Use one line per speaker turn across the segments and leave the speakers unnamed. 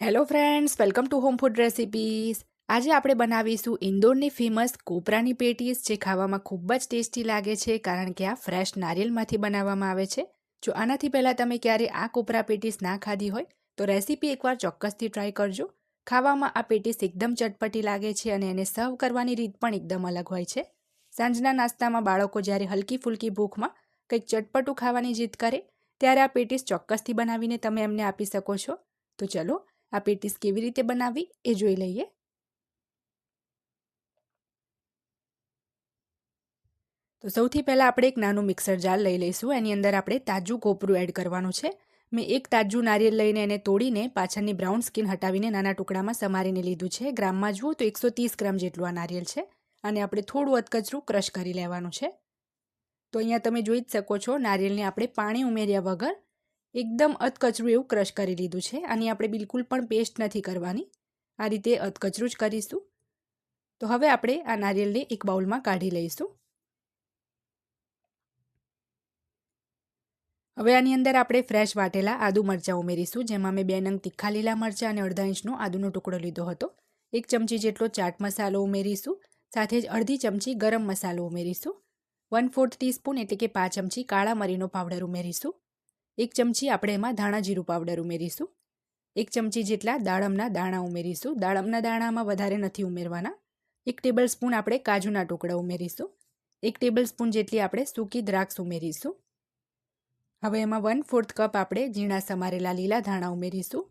Hello friends welcome to home food recipes આજે આપણે બનાવીશું ઇન્દોરની ફેમસ કોપરાની પેટીસ, જે ખાવામાં ખૂબ જ ટેસ્ટી લાગે છે, કારણ કે આ ફ્રેશ નારિયેલમાંથી બનાવવામાં આવે છે. જો આનાથી પહેલાં તમે ક્યારે આ કોપરા પેટીસ ના ખાધી હોય, તો રેસીપી એકવાર ચોક્કસથી ટ્રાય કરજો. ખાવામાં આ પેટીસ એકદમ ચટપટી લાગે છે અને એને સર્વ કરવાની રીત પણ એકદમ અલગ હોય છે. સાંજના નાસ્તામાં બાળકો જ્યારે હલકી ફૂલકી ભૂખમાં કંઈક ચટપટું ખાવાની જીદ કરે, ત્યારે આ પેટીસ ચોક્કસથી બનાવીને તમે એમને આપી શકો છો. તો ચલો આ પેટીસ કેવી રીતે બનાવવી એ જોઈ લઈએ. તો સૌથી પહેલાં આપણે એક નાનું મિક્સર જાર લઈ લઈશું. એની અંદર આપણે તાજું કોપરું એડ કરવાનું છે. મેં એક તાજું નારિયેલ લઈને એને તોડીને પાછળની બ્રાઉન સ્કીન હટાવીને નાના ટુકડામાં સમારીને લીધું છે. ગ્રામમાં જુઓ તો એકસો ત્રીસ ગ્રામ જેટલું આ નારિયેલ છે. અને આપણે થોડું અધકચરું ક્રશ કરી લેવાનું છે. તો અહીંયા તમે જોઈ જ શકો છો નારિયેલને આપણે પાણી ઉમેર્યા વગર એકદમ અધકચરું એવું ક્રશ કરી લીધું છે. આની આપણે બિલકુલ પણ પેસ્ટ નથી કરવાની. આ રીતે અધકચરું જ કરીશું. તો હવે આપણે આ નારિયેલને એક બાઉલમાં કાઢી લઈશું. હવે આની અંદર આપણે ફ્રેશ વાટેલા આદુ મરચાં ઉમેરીશું, જેમાં મેં બે નંગ તીખા લીલા મરચાં અને અડધા ઇંચનો આદુનો ટુકડો લીધો હતો. એક ચમચી જેટલો ચાટ મસાલો ઉમેરીશું, સાથે જ અડધી ચમચી ગરમ મસાલો ઉમેરીશું. વન ફોર્થ ટીસ્પૂન એટલે કે પાંચ ચમચી કાળા મરીનો પાવડર ઉમેરીશું. એક ચમચી આપણે એમાં ધાણા જીરું પાવડર ઉમેરીશું. એક ચમચી જેટલા દાડમના દાણા ઉમેરીશું. દાડમના દાણામાં વધારે નથી ઉમેરવાના. એક ટેબલ સ્પૂન આપણે કાજુના ટુકડા ઉમેરીશું. એક ટેબલ સ્પૂન જેટલી આપણે સૂકી દ્રાક્ષ ઉમેરીશું. હવે એમાં વન ફોર્થ કપ આપણે ઝીણા સમારેલા લીલા ધાણા ઉમેરીશું.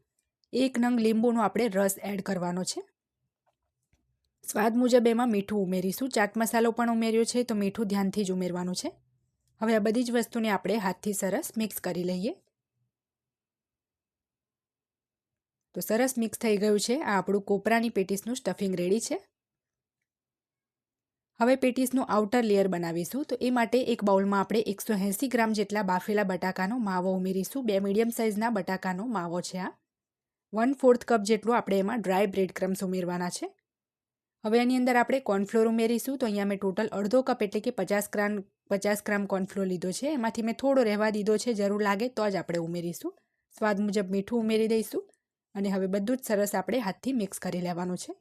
એક નંગ લીંબુનો આપણે રસ એડ કરવાનો છે. સ્વાદ મુજબ એમાં મીઠું ઉમેરીશું. ચાટ મસાલો પણ ઉમેર્યો છે, તો મીઠું ધ્યાનથી જ ઉમેરવાનું છે. હવે આ બધી જ વસ્તુને આપણે હાથથી સરસ મિક્સ કરી લઈએ. તો સરસ મિક્સ થઈ ગયું છે. આ આપણું કોપરાની પેટીસનું સ્ટફિંગ રેડી છે. હવે પેટીસનું આઉટર લેયર બનાવીશું. તો એ માટે એક બાઉલમાં આપણે એકસો એંસી ગ્રામ જેટલા બાફેલા બટાકાનો માવો ઉમેરીશું. બે મીડિયમ સાઇઝના બટાકાનો માવો છે આ. વન ફોર્થ કપ જેટલું આપણે એમાં ડ્રાય બ્રેડ ક્રમ્સ ઉમેરવાના છે. હવે એની અંદર આપણે કોર્નફ્લોર ઉમેરીશું. તો અહીંયા મેં ટોટલ અડધો કપ એટલે કે પચાસ ગ્રામ પચાસ ગ્રામ કોર્નફ્લોર લીધો છે. એમાંથી મેં થોડો રહેવા દીધો છે, જરૂર લાગે તો જ આપણે ઉમેરીશું. સ્વાદ મુજબ મીઠું ઉમેરી દઈશું. અને હવે બધું જ સરસ આપણે હાથથી મિક્સ કરી લેવાનું છે.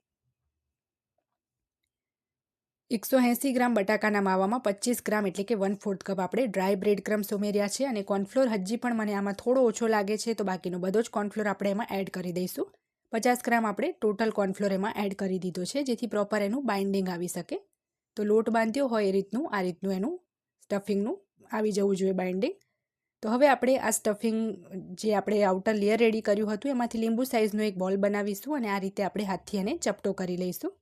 એકસો એંસી ગ્રામ બટાકાના માવામાં પચીસ ગ્રામ એટલે કે વન ફોર્થ કપ આપણે ડ્રાય બ્રેડ ક્રમ્સ ઉમેર્યા છે. અને કોર્નફ્લોર હજી પણ મને આમાં થોડો ઓછો લાગે છે, તો બાકીનો બધો જ કોર્નફ્લોર આપણે એમાં એડ કરી દઈશું. પચાસ ગ્રામ આપણે ટોટલ કોર્નફ્લોર એમાં એડ કરી દીધો છે, જેથી પ્રોપર એનું બાઇન્ડિંગ આવી શકે. તો લોટ બાંધ્યો હોય એ રીતનું, આ રીતનું એનું સ્ટફિંગનું આવી જવું જોઈએ બાઇન્ડિંગ. તો હવે આપણે આ સ્ટફિંગ જે આપણે આઉટર લેયર રેડી કર્યું હતું, એમાંથી લીંબુ સાઇઝનો એક બોલ બનાવીશું અને આ રીતે આપણે હાથથી એને ચપટો કરી લઈશું.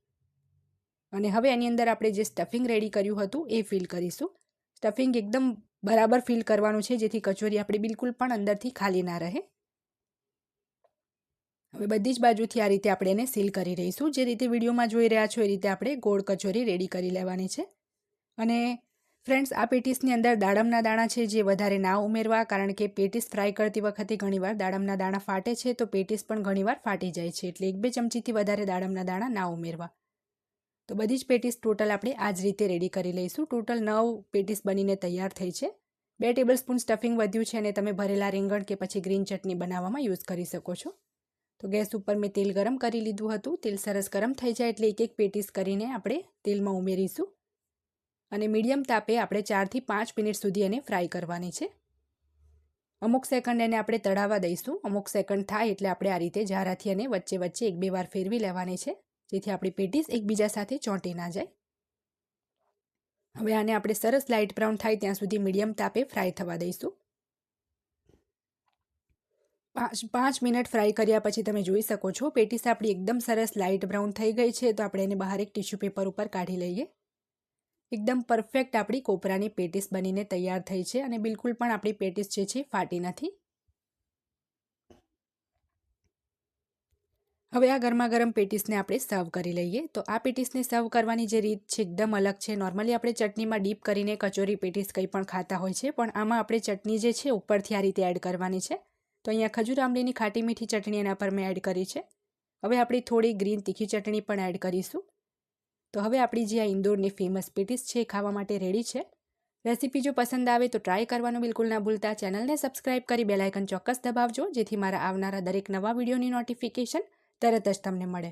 અને હવે એની અંદર આપણે જે સ્ટફિંગ રેડી કર્યું હતું, એ ફિલ કરીશું. સ્ટફિંગ એકદમ બરાબર ફિલ કરવાનું છે, જેથી કચોરી આપણી બિલકુલ પણ અંદરથી ખાલી ના રહે. હવે બધી જ બાજુથી આ રીતે આપણે એને સીલ કરી રહીશું. જે રીતે વિડીયોમાં જોઈ રહ્યા છો એ રીતે આપણે ગોળ કચોરી રેડી કરી લેવાની છે. અને ફ્રેન્ડ્સ આ પેટીસની અંદર દાડમના દાણા છે જે વધારે ના ઉમેરવા, કારણ કે પેટીસ ફ્રાય કરતી વખતે ઘણીવાર દાડમના દાણા ફાટે છે, તો પેટીસ પણ ઘણીવાર ફાટી જાય છે. એટલે એક બે ચમચીથી વધારે દાડમના દાણા ના ઉમેરવા. તો બધી જ પેટીસ ટોટલ આપણે આ જ રીતે રેડી કરી લઈશું. ટોટલ નવ પેટીસ બનીને તૈયાર થઈ છે. બે ટેબલ સ્પૂન સ્ટફિંગ વધ્યું છે અને તમે ભરેલા રીંગણ કે પછી ગ્રીન ચટણી બનાવવામાં યુઝ કરી શકો છો. તો ગેસ ઉપર મેં તેલ ગરમ કરી લીધું હતું. તેલ સરસ ગરમ થઈ જાય એટલે એક એક પેટીસ કરીને આપણે તેલમાં ઉમેરીશું. અને મીડિયમ તાપે આપણે ચારથી પાંચ મિનિટ સુધી એને ફ્રાય કરવાની છે. અમુક સેકન્ડ એને આપણે તળાવવા દઈશું. અમુક સેકન્ડ થાય એટલે આપણે આ રીતે ઝારાથી અને વચ્ચે વચ્ચે એક બે વાર ફેરવી લેવાની છે. જેથી આપણી પેટીસ એકબીજા સાથે ચોંટી ના જાય. હવે આને આપણે સરસ લાઇટ બ્રાઉન થાય ત્યાં સુધી મીડિયમ તાપે ફ્રાય થવા દઈશું. પાંચ પાંચ મિનિટ ફ્રાય કર્યા પછી તમે જોઈ શકો છો, પેટીસ આપણી એકદમ સરસ લાઇટ બ્રાઉન થઈ ગઈ છે, તો આપણે એને બહાર એક ટિશ્યુ પેપર ઉપર કાઢી લઈએ. એકદમ પરફેક્ટ આપણી કોપરાની પેટીસ બનીને તૈયાર થઈ છે અને બિલકુલ પણ આપણી પેટીસ જે છે ફાટી નથી. હવે આ ગરમા ગરમ પેટીસને આપણે સર્વ કરી લઈએ, તો આ પેટીસને સર્વ કરવાની જે રીત છે એકદમ અલગ છે. નોર્મલી આપણે ચટણીમાં ડીપ કરીને કચોરી પેટીસ કંઈ પણ ખાતા હોય છે, પણ આમાં આપણે ચટણી જે છે ઉપરથી આ રીતે એડ કરવાની છે. તો અહીંયા ખજૂર આંબલીની ખાટી મીઠી ચટણી એના પર મેં એડ કરી છે. હવે આપણી થોડી ગ્રીન તીખી ચટણી પણ એડ કરીશું. તો હવે આપણી જે આ ઇન્દોરની ફેમસ પેટીસ છે એ ખાવા માટે રેડી છે. રેસીપી જો પસંદ આવે તો ટ્રાય કરવાનું બિલકુલ ના ભૂલતા. ચેનલને સબસ્ક્રાઇબ કરી બેલાઇકન ચોક્કસ દબાવજો, જેથી મારા આવનારા દરેક નવા વિડીયોની નોટિફિકેશન તરત જ તમને મળે.